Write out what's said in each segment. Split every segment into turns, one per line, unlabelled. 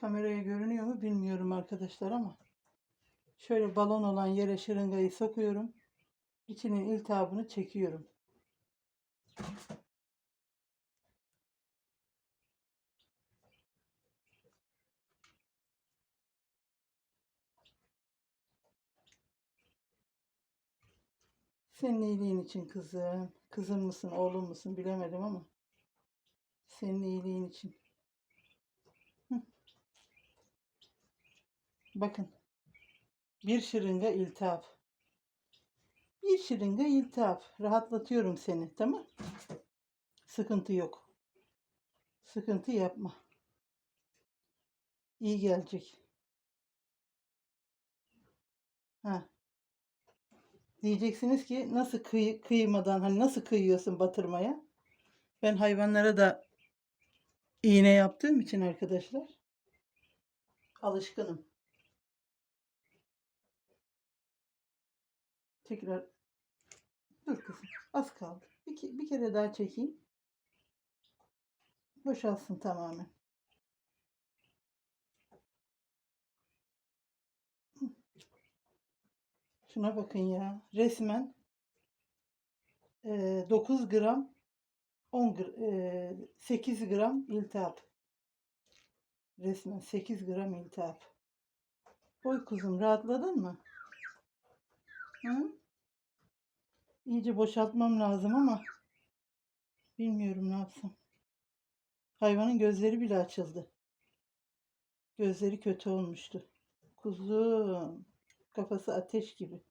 Kameraya görünüyor mu bilmiyorum arkadaşlar ama şöyle balon olan yere şırıngayı sokuyorum. İçinin iltihabını çekiyorum. Senin iyiliğin için kızım. Kızım mısın, oğlum musun bilemedim ama. Senin iyiliğin için. Bakın. Bir şırınga iltihap. Bir şırınga iltihap. Rahatlatıyorum seni, tamam? Sıkıntı yok. Sıkıntı yapma. İyi gelecek. Ha. Diyeceksiniz ki nasıl kıy kıymadan hani nasıl kıyıyorsun batırmaya? Ben hayvanlara da iğne yaptığım için arkadaşlar alışkınım. Tekrar dur kızım az kaldı. Bir, bir kere daha çekeyim. Boşalsın tamamen. Şuna bakın ya. Resmen e, 9 gram 10 gr- e, 8 gram iltihap. Resmen 8 gram iltihap. Oy kuzum rahatladın mı? Hı? İyice boşaltmam lazım ama bilmiyorum ne yapsam. Hayvanın gözleri bile açıldı. Gözleri kötü olmuştu. Kuzum. Kafası ateş gibi.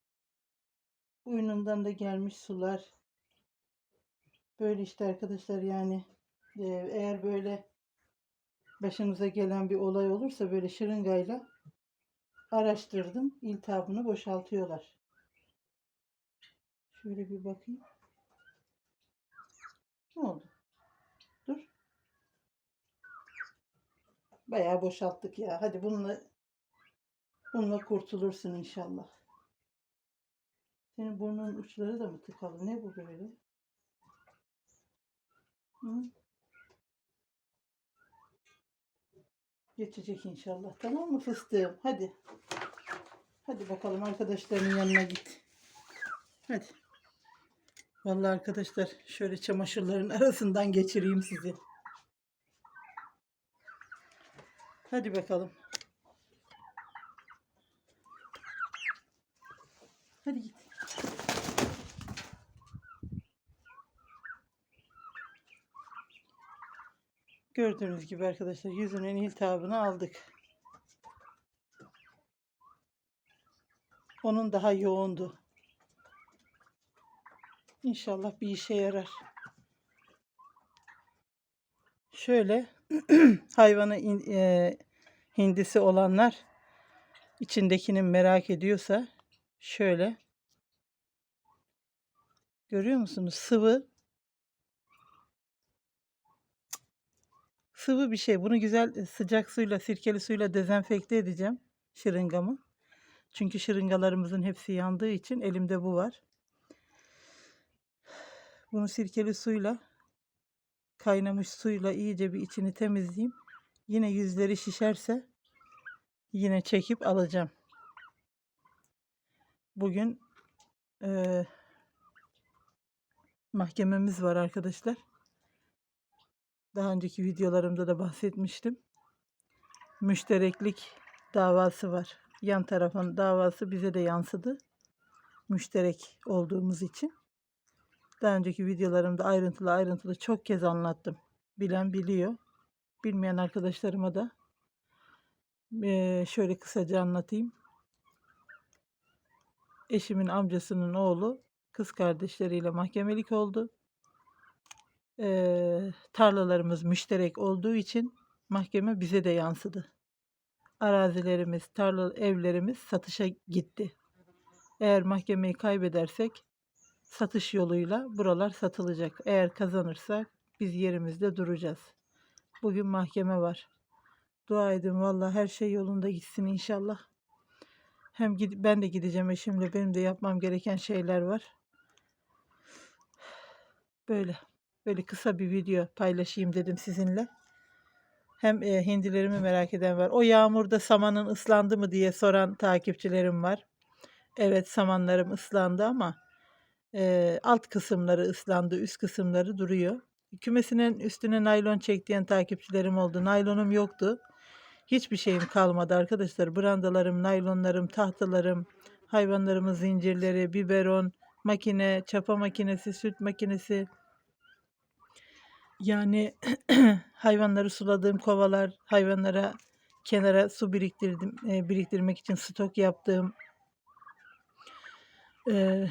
Boynundan da gelmiş sular. Böyle işte arkadaşlar yani e, eğer böyle başınıza gelen bir olay olursa böyle şırıngayla araştırdım. İltihabını boşaltıyorlar. Şöyle bir bakayım. Ne oldu? Dur. Bayağı boşalttık ya. Hadi bununla bununla kurtulursun inşallah. Senin burnunun uçları da mı tıkalı? Ne bu böyle? Hı? Geçecek inşallah. Tamam mı fıstığım? Hadi. Hadi bakalım arkadaşlarının yanına git. Hadi. Vallahi arkadaşlar şöyle çamaşırların arasından geçireyim sizi. Hadi bakalım. Hadi git. Gördüğünüz gibi arkadaşlar yüzünün iltihabını aldık. Onun daha yoğundu. İnşallah bir işe yarar. Şöyle hayvanı in- e, hindisi olanlar içindekini merak ediyorsa şöyle görüyor musunuz? Sıvı sıvı bir şey. Bunu güzel sıcak suyla, sirkeli suyla dezenfekte edeceğim şırıngamı. Çünkü şırıngalarımızın hepsi yandığı için elimde bu var. Bunu sirkeli suyla kaynamış suyla iyice bir içini temizleyeyim. Yine yüzleri şişerse yine çekip alacağım. Bugün eee, mahkememiz var arkadaşlar. Daha önceki videolarımda da bahsetmiştim. Müştereklik davası var. Yan tarafın davası bize de yansıdı. Müşterek olduğumuz için. Daha önceki videolarımda ayrıntılı ayrıntılı çok kez anlattım. Bilen biliyor. Bilmeyen arkadaşlarıma da şöyle kısaca anlatayım. Eşimin amcasının oğlu kız kardeşleriyle mahkemelik oldu. Tarlalarımız müşterek olduğu için mahkeme bize de yansıdı. Arazilerimiz, tarla evlerimiz satışa gitti. Eğer mahkemeyi kaybedersek satış yoluyla buralar satılacak. Eğer kazanırsak biz yerimizde duracağız. Bugün mahkeme var. Dua edin vallahi her şey yolunda gitsin inşallah. Hem ben de gideceğim eşimle benim de yapmam gereken şeyler var. Böyle böyle kısa bir video paylaşayım dedim sizinle. Hem e, hindilerimi merak eden var. O yağmurda samanın ıslandı mı diye soran takipçilerim var. Evet samanlarım ıslandı ama e, alt kısımları ıslandı, üst kısımları duruyor. Kümesinin üstüne naylon çektiğin takipçilerim oldu. Naylonum yoktu. Hiçbir şeyim kalmadı arkadaşlar. Brandalarım, naylonlarım, tahtalarım, hayvanlarımın zincirleri, biberon, makine, çapa makinesi, süt makinesi. Yani hayvanları suladığım kovalar, hayvanlara kenara su biriktirdim, biriktirmek için stok yaptığım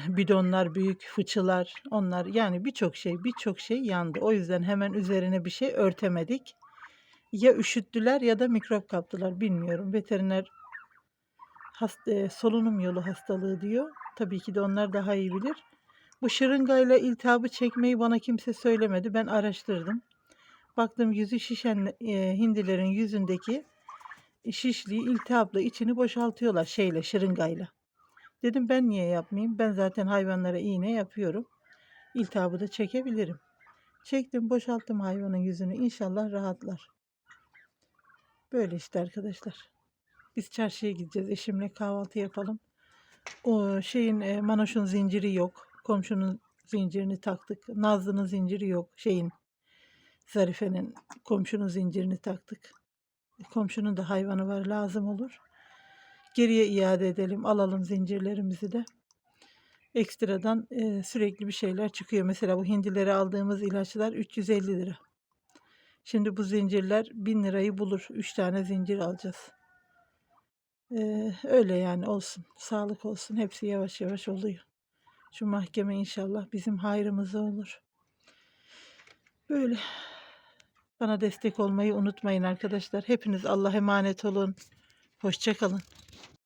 bidonlar, büyük fıçılar, onlar yani birçok şey, birçok şey yandı. O yüzden hemen üzerine bir şey örtemedik. Ya üşüttüler ya da mikrop kaptılar bilmiyorum. Veteriner hasta, solunum yolu hastalığı diyor. Tabii ki de onlar daha iyi bilir. Bu şırıngayla iltihabı çekmeyi bana kimse söylemedi. Ben araştırdım. Baktım yüzü şişen e, hindilerin yüzündeki şişliği iltihapla içini boşaltıyorlar şeyle şırıngayla. Dedim ben niye yapmayayım? Ben zaten hayvanlara iğne yapıyorum. İltihabı da çekebilirim. Çektim boşalttım hayvanın yüzünü. İnşallah rahatlar. Böyle işte arkadaşlar. Biz çarşıya gideceğiz. Eşimle kahvaltı yapalım. O şeyin e, Manoş'un zinciri yok. Komşunun zincirini taktık. Nazlı'nın zinciri yok. Şeyin Zarife'nin komşunun zincirini taktık. Komşunun da hayvanı var lazım olur. Geriye iade edelim. Alalım zincirlerimizi de. Ekstradan e, sürekli bir şeyler çıkıyor. Mesela bu hindilere aldığımız ilaçlar 350 lira. Şimdi bu zincirler 1000 lirayı bulur. 3 tane zincir alacağız. Ee, öyle yani olsun. Sağlık olsun. Hepsi yavaş yavaş oluyor. Şu mahkeme inşallah bizim hayrımıza olur. Böyle. Bana destek olmayı unutmayın arkadaşlar. Hepiniz Allah'a emanet olun. Hoşçakalın.